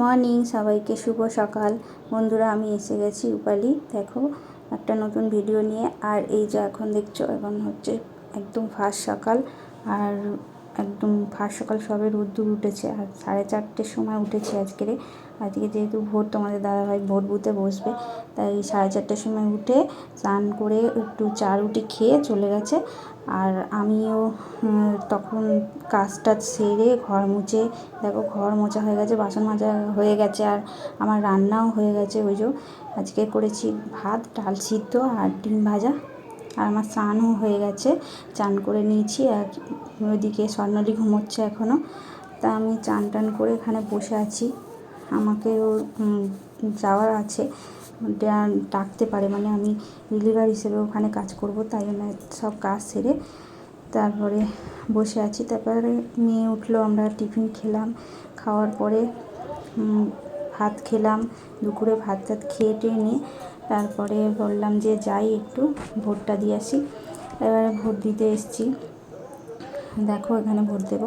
Morning সবাইকে শুভ সকাল। বন্ধুরা, আমি এসে গেছি রূপালি। দেখো, একটা নতুন ভিডিও নিয়ে। আর এই যে এখন দেখছ, এখন হচ্ছে একদম ফার্স্ট সকাল। আর একদম ফার্স্ট সকাল সবে রোদ্দুর উঠেছে আর সাড়ে চারটের সময় উঠেছে আজকেরে আজকে যেহেতু ভোট তোমাদের দাদাভাই ভোট বুথে বসবে, তাই সাড়ে চারটের সময় উঠে স্নান করে একটু চা রুটি খেয়ে চলে গেছে। আর আমিও তখন কাজটা সেরে ঘর মুছে, দেখো ঘর মোছা হয়ে গেছে, বাসন মাজা হয়ে গেছে আর আমার রান্নাও হয়ে গেছে ওই যে। আজকে করেছি ভাত, ডাল সিদ্ধ আর ডিম ভাজা। আর আমার স্নানও হয়ে গেছে। চান করে নিয়েছি আর ওইদিকে স্বর্ণলি ঘুমোচ্ছে এখনও তা আমি চান টান করে এখানে বসে আছি। আমাকেও উম, যাওয়ার আছে। ডাকতে পারে মানে আমি রিলিভার হিসেবে ওখানে কাজ করব তাই জন্য সব কাজ সেরে তারপরে বসে আছি। তারপরে মেয়ে উঠল আমরা টিফিন খেলাম খাওয়ার পরে ভাত খেলাম দুপুরে ভাত টাত খেয়ে টেয়ে নিয়ে তারপরে বললাম যে যাই, একটু ভোটটা দিয়ে আসি। এবারে ভোট দিতে এসেছি। দেখো, এখানে ভোট দেবো।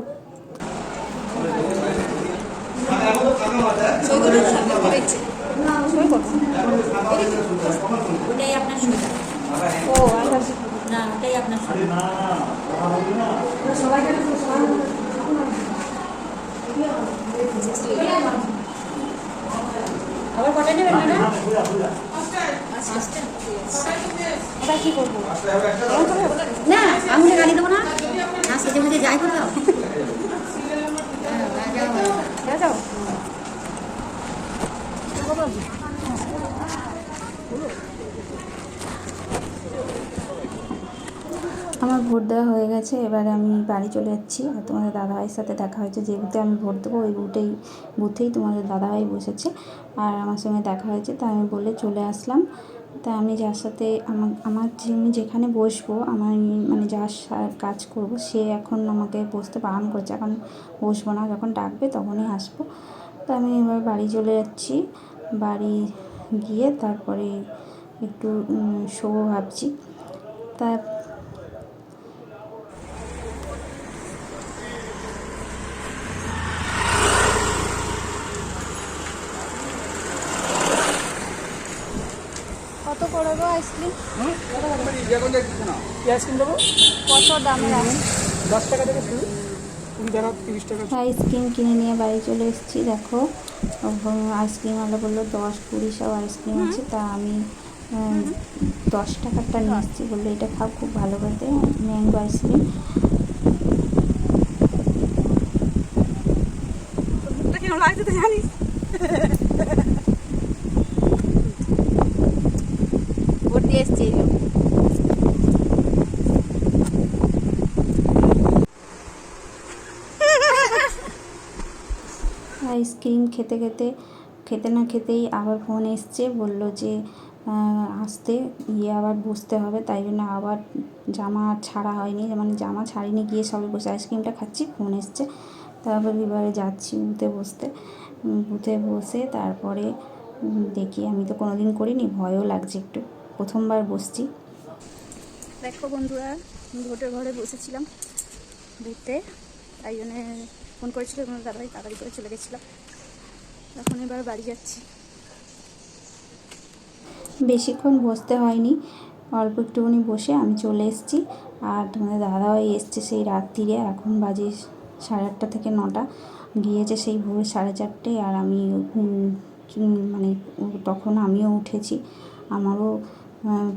ও না ওটাই আপনার সুবিধা আবার কটা নেবেন ম্যাডাম? এটা কী করব না আঙুলে গালি দেবো না। না সেজে বুঝে যাই করে। দাও হ্যাঁ, যাও, যাও। যাও আমার ভোট দেওয়া হয়ে গেছে, এবারে আমি বাড়ি চলে যাচ্ছি আর তোমাদের দাদাভাইয়ের সাথে দেখা হয়েছে। যে বুথে আমি ভোট দেবো, ওই বুথেই বুথেই তোমাদের দাদাভাই বসেছে। আর আমার সঙ্গে দেখা হয়েছে তাই আমি বলে চলে আসলাম। তা আমি যার সাথে, আমার আমার আমি যেখানে বসবো, আমার মানে যার কাজ করব, সে এখন আমাকে বসতে বারণ করছে। এখন বসবো না, যখন ডাকবে তখনই আসব। তো আমি এবার বাড়ি চলে যাচ্ছি। বাড়ি গিয়ে তারপরে একটু শোবো ভাবছি। তা আইসক্রিম। কি আইসক্রিম দেবো? কত দামের দশ টাকা থেকে শুরু। কুড়ি টাকা তিরিশ টাকা। আইসক্রিম কিনে নিয়ে বাড়ি চলে এসেছি দেখো। আইসক্রিম আলো বলল দশ কুড়ি সব আইসক্রিম আছে তা আমি দশ টাকারটা নিয়ে এসেছি বলল এটা খাও খুব ভালো খেতে ম্যাঙ্গো আইসক্রিম। লাগছে তো জানিস ভোট দিয়ে এসছি আইসক্রিম খেতে খেতে খেতে না খেতেই আবার ফোন এসছে, বলল যে আসতে, গিয়ে আবার বসতে হবে, তাই জন্য আবার জামা ছাড়া হয়নি মানে জামা ছাড়িনি, গিয়ে সবে বসে আইসক্রিমটা খাচ্ছি ফোন এসছে, তারপর এবারে যাচ্ছি বুথে বসতে বুথে বসে তারপরে দেখি, আমি তো কোনোদিন করিনি, ভয়ও লাগছে একটু। প্রথমবার বসছি। দেখো বন্ধুরা ভোটের ঘরে বসেছিলাম বুথে তাই জন্যে ফোন করেছিল এবং দাদাই তাড়াতাড়ি করে চলে গেছিলাম এখন এবার বাড়ি যাচ্ছি। বেশিক্ষণ বসতে হয়নি অল্প একটুখানি বসে আমি চলে এসেছি। আর তোমাদের দাদাও এসছে সেই রাত্রিরে এখন বাজে সাড়ে আটটা থেকে নটা। গিয়েছে সেই ভোর সাড়ে চারটে আর আমি মানে তখন আমিও উঠেছি। আমারও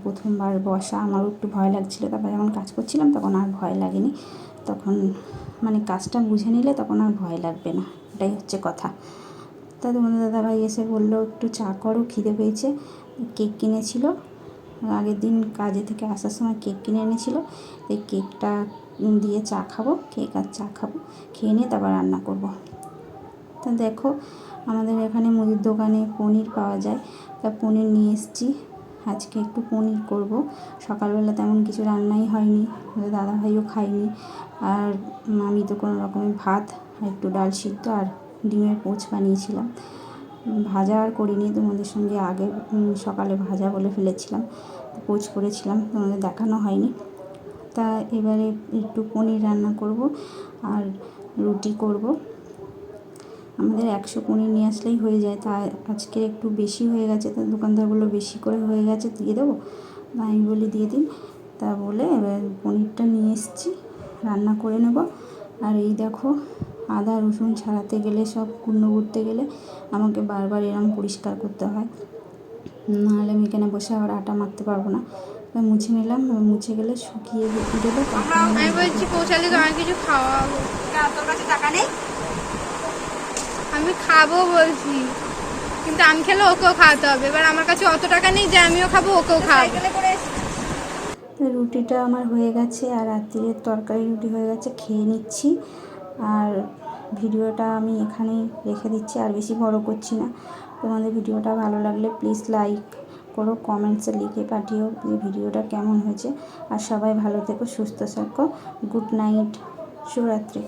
প্রথমবার বসা, আমারও একটু ভয় লাগছিল। তারপর যখন কাজ করছিলাম, তখন আর ভয় লাগেনি। তখন মানে কাজটা বুঝে নিলে তখন আর ভয় লাগবে না। এটাই হচ্ছে কথা। তা তোমাদের দাদাভাই এসে বলল, একটু চা করো, খিদে পেয়েছে। কেক কিনেছিল। আগের দিন কাজে থেকে আসার সময় কেক কিনে এনেছিল। এই কেকটা দিয়ে চা খাব, কেক আর চা খাব, খেয়ে নিয়ে তারপর রান্না করব। তা দেখো, আমাদের এখানে মুদির দোকানে পনির পাওয়া যায়। তা পনির নিয়ে এসেছি। আজকে একটু পনির করব। সকালবেলা তেমন কিছু রান্নাই হয়নি দাদা ভাইও খায়নি। আর আমি তো কোনো রকমের ভাত আর একটু ডাল সিদ্ধ আর ডিমের পোচ বানিয়েছিলাম। ভাজা আর করিনি, তোমাদের সঙ্গে আগে সকালে ভাজা বলে ফেলেছিলাম। পোচ করেছিলাম, তোমাদের দেখানো হয়নি। তা এবারে একটু পনির রান্না করব আর রুটি করব। আমাদের একশো পনির নিয়ে আসলেই হয়ে যায়। তা আজকে একটু বেশি হয়ে গেছে তা দোকানদারগুলো বেশি করে হয়ে গেছে দিয়ে দেবো? আমি বলি দিয়ে দিন। তা বলে এবার পনিরটা নিয়ে এসেছি রান্না করে নেব। আর এই দেখো আদা রসুন ছাড়াতে গেলে সব কুণ্ড করতে গেলে আমাকে বারবার এরম পরিষ্কার করতে হয়। নাহলে আমি এখানে বসে আবার আটা মাখতে পারব না। এবার মুছে নিলাম মুছে গেলে শুকিয়ে গেলে তখন আমি বলছি পৌঁছালে তোমার কিছু খাওয়াবো তোর কাছে টাকা নেই? আমি খাব বলছি। কিন্তু আমি খেলে ওকেও খাওয়াতে হবে। এবার আমার কাছে অত টাকা নেই যে আমিও খাব ওকেও খাওয়াবো। রুটিটা আমার হয়ে গেছে আর রাত্রিরের তরকারি রুটি হয়ে গেছে খেয়ে নিচ্ছি। আর ভিডিওটা আমি এখানেই রেখে দিচ্ছি আর বেশি বড় করছি না। তোমাদের ভিডিওটা ভালো লাগলে প্লিজ লাইক করো কমেন্টসে লিখে পাঠিও যে ভিডিওটা কেমন হয়েছে। আর সবাই ভালো থেকো সুস্থ থাকো। গুড নাইট শুভরাত্রি।